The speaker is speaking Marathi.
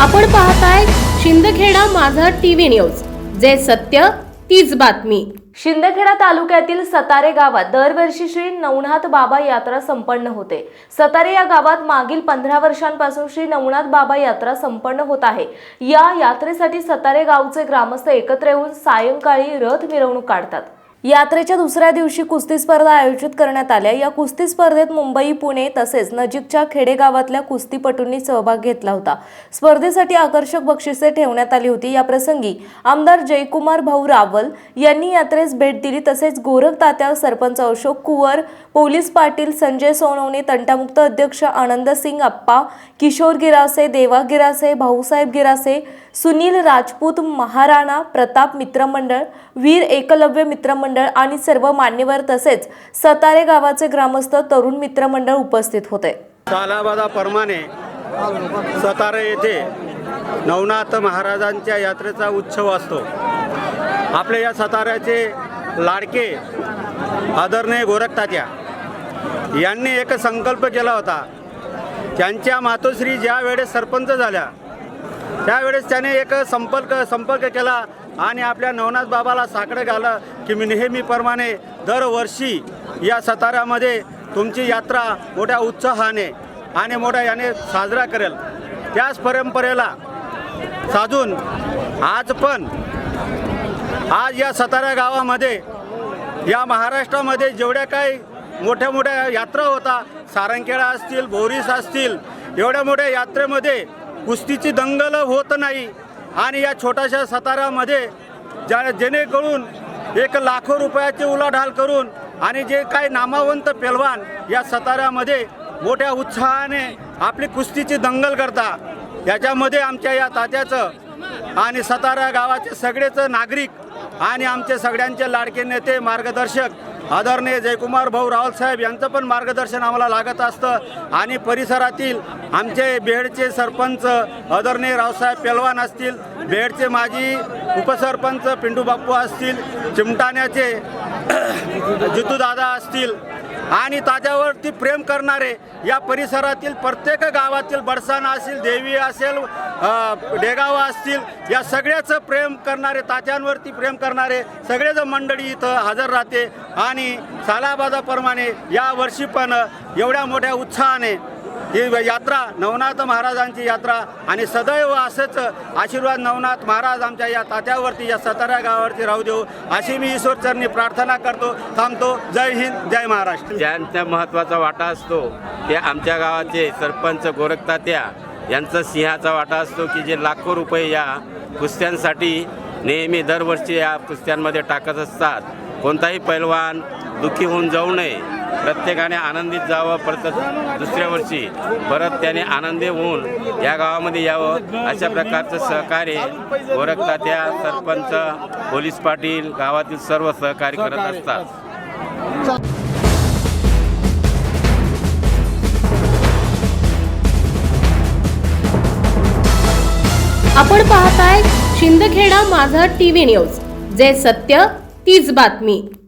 आपण पाहताय शिंदखेडा माझा टीव्ही न्यूज. जे सत्य तीच बातमी. शिंदखेडा तालुक्यातील सतारे गावात दरवर्षी श्री नवनाथ बाबा यात्रा संपन्न होते. सतारे या गावात मागील पंधरा वर्षांपासून श्री नवनाथ बाबा यात्रा संपन्न होत आहे. या यात्रेसाठी सतारे गावचे ग्रामस्थ एकत्र येऊन सायंकाळी रथ मिरवणूक काढतात. यात्रेच्या दुसऱ्या दिवशी कुस्ती स्पर्धा आयोजित करण्यात आल्या. या कुस्ती स्पर्धेत मुंबई पुणे तसेच नजीकच्या खेडेगावातल्या कुस्तीपटूंनी सहभाग घेतला होता. स्पर्धेसाठी आकर्षक बक्षिसे ठेवण्यात आली होती. या प्रसंगी आमदार जयकुमार भाऊ रावल यांनी यात्रेस भेट दिली. तसेच गोरख तात्या सरपंच अशोक कुवर पोलीस पाटील संजय सोनवणे तंटामुक्त अध्यक्ष आनंद सिंग अप्पा किशोर गिरासे देवा गिरासे भाऊसाहेब गिरासे सुनील राजपूत महाराणा प्रताप मित्रमंडळ वीर एकलव्य मित्रमंडळ आणि सर्व मान्यवर तसेच सतारे गावाचे ग्रामस्थ तरुण मित्रमंडळ उपस्थित होते. सालाबादा परमाने सतारा येथे नवनाथ महाराजांच्या यात्रेचा उत्सव असतो. आपल्या या सताऱ्याचे लाडके आदरणीय गोरखतात्या यांनी एक संकल्प केला होता. त्यांच्या मातोश्री ज्या वेळेस सरपंच झाल्या त्यावेळेस त्याने एक संपर्क संपर्क केला आणि आपल्या नवनाथ बाबाला साकडं घालं की मी नेहमीप्रमाणे दरवर्षी या सताऱ्यामध्ये तुमची यात्रा मोठ्या उत्साहाने आणि मोठ्या याने साजरा करेल. त्याच परंपरेला साधून आज पण आज या सतारा गावामध्ये या महाराष्ट्रामध्ये जेवढ्या काही मोठ्या मोठ्या यात्रा होता सारंगखेडा असतील भोरीस असतील एवढ्या मोठ्या यात्रेमध्ये कुस्तीची दंगल होत नाही. आणि या छोट्याशा सातारामध्ये ज्या जेणेकरून एक लाखो रुपयाची उलाढाल करून आणि जे काही नामावंत पेलवान या सताऱ्यामध्ये मोठ्या उत्साहाने आपली कुस्तीची दंगल करता याच्यामध्ये आमच्या या तात्याचं आणि सतारा गावाचे सगळेच नागरिक आणि आमचे सगळ्यांचे लाडके नेते मार्गदर्शक आदरणीय जयकुमार भाऊ रावलसाहेब यांचं पण मार्गदर्शन आम्हाला लागत असतं आणि परिसरातील आमचे बेडचे सरपंच आदरणीय रावसाहेब पेलवान असतील बेडचे माजी उपसरपंच पिंडू बाप्पू असतील चिमटाण्याचे जितूदादा असतील आणि ताज्यावरती प्रेम करणारे या परिसरातील प्रत्येक गावातील बडसाना असेल देवी असेल डेगावा असतील या सगळ्याचं प्रेम करणारे तात्यांवरती प्रेम करणारे सगळेच मंडळी इथं हजर राहते. आणि सालाबादाप्रमाणे या वर्षी पण एवढ्या मोठ्या उत्साहाने ही यात्रा नवनाथ महाराजांची यात्रा आणि सदैव असंच आशीर्वाद नवनाथ महाराज आमच्या या तात्यावरती या सतारा गावावरती राहू देऊ. अशी मी ईश्वरचरणी प्रार्थना करतो थांबतो. जय हिंद जय महाराष्ट्र. ज्यांचा महत्त्वाचा वाटा असतो ते आमच्या गावाचे सरपंच गोरखतात्या यांचा सिंहाचा वाटा असतो की जे लाखो रुपये या कुस्त्यांसाठी नेहमी दरवर्षी या कुस्त्यांमध्ये टाकत असतात. कोणताही पैलवान दुःखी होऊन जाऊ नये. प्रत्येकाने आनंदित जावं परत दुसऱ्या वर्षी. परत त्याने आनंदी होऊन या गावामध्ये यावं अशा प्रकारचं सहकार्य गोरखतात्या सरपंच पोलीस पाटील गावातील सर्व सहकार्य करत असतात. आपण पाहताय शिंदखेडा माझा टीव्ही न्यूज. जे सत्य तीच बातमी.